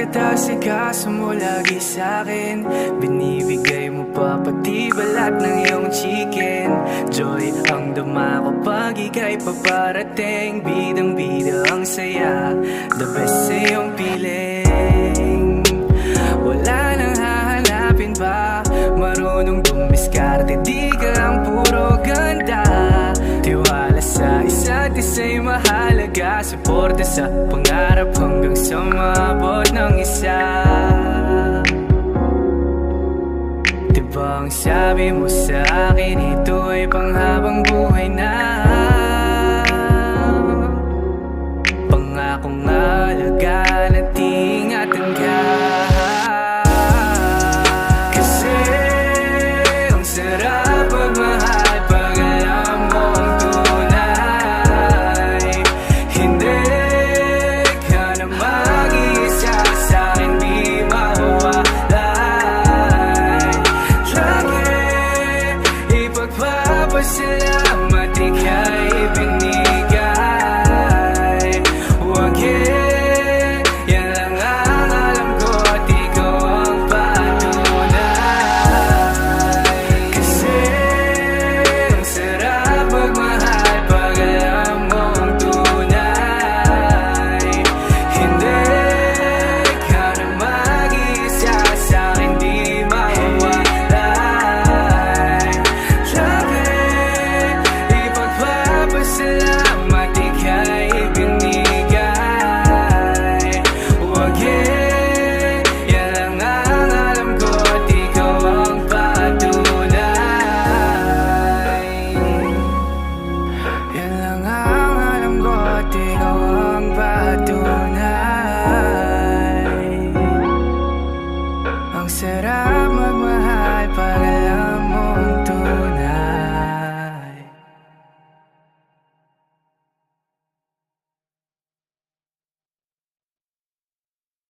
Alagat asikaso mo lagi sa'kin. Binibigay mo pa pati balat ng iyong chicken? Joy ang dama ko pag ika'y paparating. Bidang bida ang saya The best sa iyong piling. Wala nang hahanapin pa Marunong dumiskarte Di ka ang puro ganda. Tiwala sa isa't isa'y mahalaga Suporta sa pangarap hanggang sa maabot ng isa. Diba ang sabi mo sa akin Ito ay panghabang buhay na Pangakong alagaan at Lagi ipagpapasalamat Ika'y binigay